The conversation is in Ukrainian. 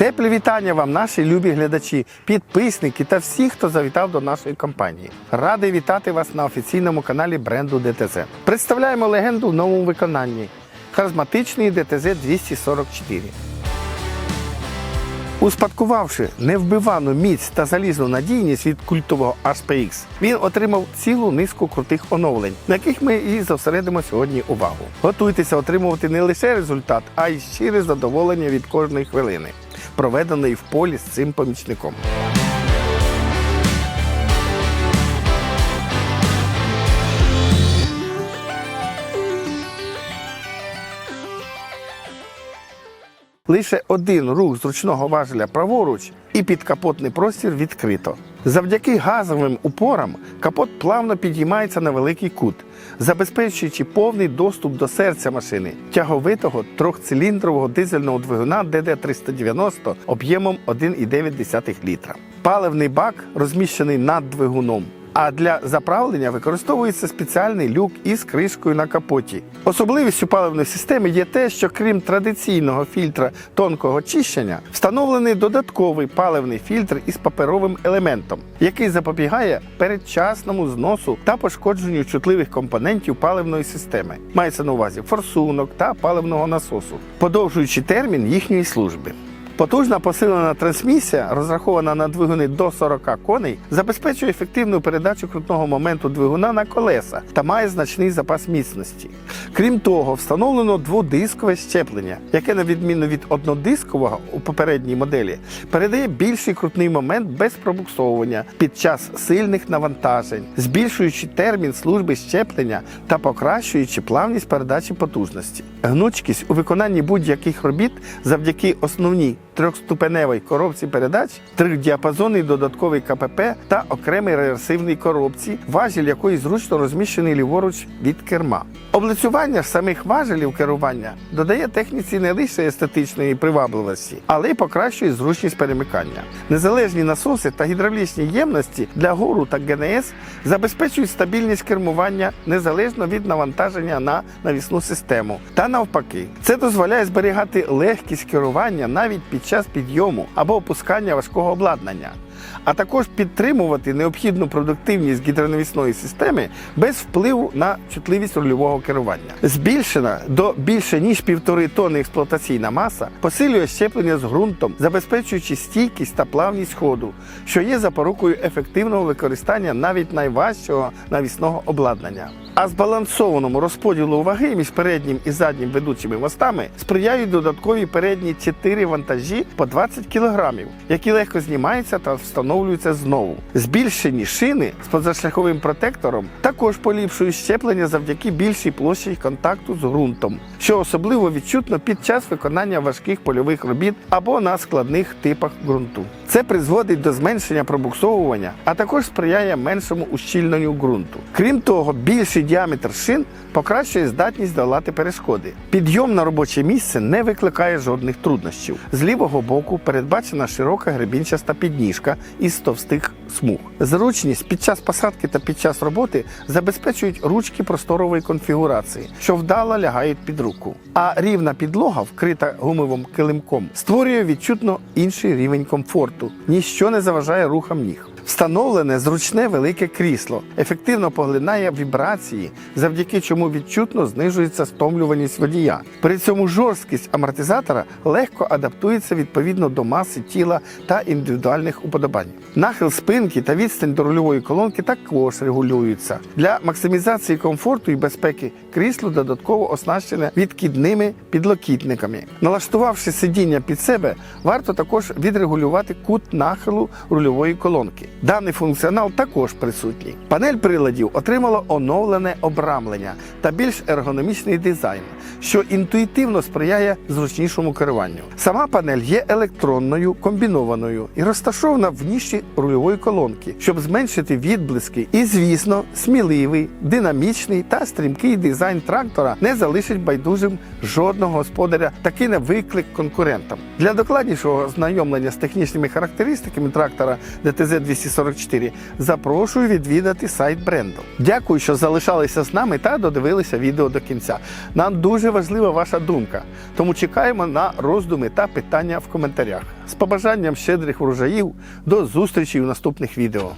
Теплі вітання вам, наші любі глядачі, підписники та всі, хто завітав до нашої компанії. Радий вітати вас на офіційному каналі бренду ДТЗ. Представляємо легенду в новому виконанні. Харизматичний ДТЗ 244. Успадкувавши невбивану міць та залізну надійність від культового HPX, він отримав цілу низку крутих оновлень, на яких ми і зосередимо сьогодні увагу. Готуйтеся отримувати не лише результат, а й щире задоволення від кожної хвилини, проведеної в полі з цим помічником. Лише один рух зручного важеля праворуч і підкапотний простір відкрито. Завдяки газовим упорам капот плавно підіймається на великий кут, забезпечуючи повний доступ до серця машини тяговитого трьохциліндрового дизельного двигуна ДД-390 об'ємом 1,9 літра. Паливний бак розміщений над двигуном. А для заправлення використовується спеціальний люк із кришкою на капоті. Особливістю паливної системи є те, що крім традиційного фільтра тонкого очищення, встановлений додатковий паливний фільтр із паперовим елементом, який запобігає передчасному зносу та пошкодженню чутливих компонентів паливної системи. Мається на увазі форсунок та паливного насосу, подовжуючи термін їхньої служби. Потужна посилена трансмісія, розрахована на двигуни до 40 коней, забезпечує ефективну передачу крутного моменту двигуна на колеса та має значний запас міцності. Крім того, встановлено дводискове щеплення, яке, на відміну від однодискового у попередній моделі, передає більший крутний момент без пробуксовування під час сильних навантажень, збільшуючи термін служби щеплення та покращуючи плавність передачі потужності. Гнучкість у виконанні будь-яких робіт завдяки основній трьохступеневій коробці передач, трьохдіапазонний додатковий КПП та окремий реверсивний коробці, важіль якої зручно розміщений ліворуч від керма. Облицювання самих важелів керування додає техніці не лише естетичної привабливості, але й покращує зручність перемикання. Незалежні насоси та гідравлічні ємності для гору та ГНС забезпечують стабільність кермування незалежно від навантаження на навісну систему. Та навпаки, це дозволяє зберігати легкість керування навіть під час підйому або опускання важкого обладнання. А також підтримувати необхідну продуктивність гідронавісної системи без впливу на чутливість рульового керування. Збільшена до більше ніж півтори тонни експлуатаційна маса посилює щеплення з ґрунтом, забезпечуючи стійкість та плавність ходу, що є запорукою ефективного використання навіть найважчого навісного обладнання. А збалансованому розподілу ваги між переднім і заднім ведучими мостами сприяють додаткові передні 4 вантажі по 20 кг, які легко знімаються та встановлюються знову. Збільшені шини з позашляховим протектором також поліпшують щеплення завдяки більшій площі контакту з ґрунтом, що особливо відчутно під час виконання важких польових робіт або на складних типах ґрунту. Це призводить до зменшення пробуксовування, а також сприяє меншому ущільненню ґрунту. Крім того, більший діаметр шин покращує здатність долати перешкоди. Підйом на робоче місце не викликає жодних труднощів. З лівого боку передбачена широка гребінчаста підніжка із товстих смуг. Зручність під час посадки та під час роботи забезпечують ручки просторової конфігурації, що вдало лягають під руку. А рівна підлога, вкрита гумовим килимком, створює відчутно інший рівень комфорту. Ніщо не заважає рухам ніг. Встановлене зручне велике крісло ефективно поглинає вібрації, завдяки чому відчутно знижується стомлюваність водія. При цьому жорсткість амортизатора легко адаптується відповідно до маси тіла та індивідуальних уподобань. Нахил спинки та відстань до рульової колонки також регулюються. Для максимізації комфорту і безпеки крісло додатково оснащене відкидними підлокітниками. Налаштувавши сидіння під себе, варто також відрегулювати кут нахилу рульової колонки. Даний функціонал також присутній. Панель приладів отримала оновлене обрамлення та більш ергономічний дизайн, що інтуїтивно сприяє зручнішому керуванню. Сама панель є електронною, комбінованою і розташована в ніші рульової колонки, щоб зменшити відблиски. І, звісно, сміливий, динамічний та стрімкий дизайн трактора не залишить байдужим жодного господаря та кине виклик конкурентам. Для докладнішого ознайомлення з технічними характеристиками трактора ДТЗ-244 Запрошую відвідати сайт бренду. Дякую, що залишалися з нами та додивилися відео до кінця. Нам дуже важлива ваша думка, тому чекаємо на роздуми та питання в коментарях. З побажанням щедрих врожаїв до зустрічі у наступних відео.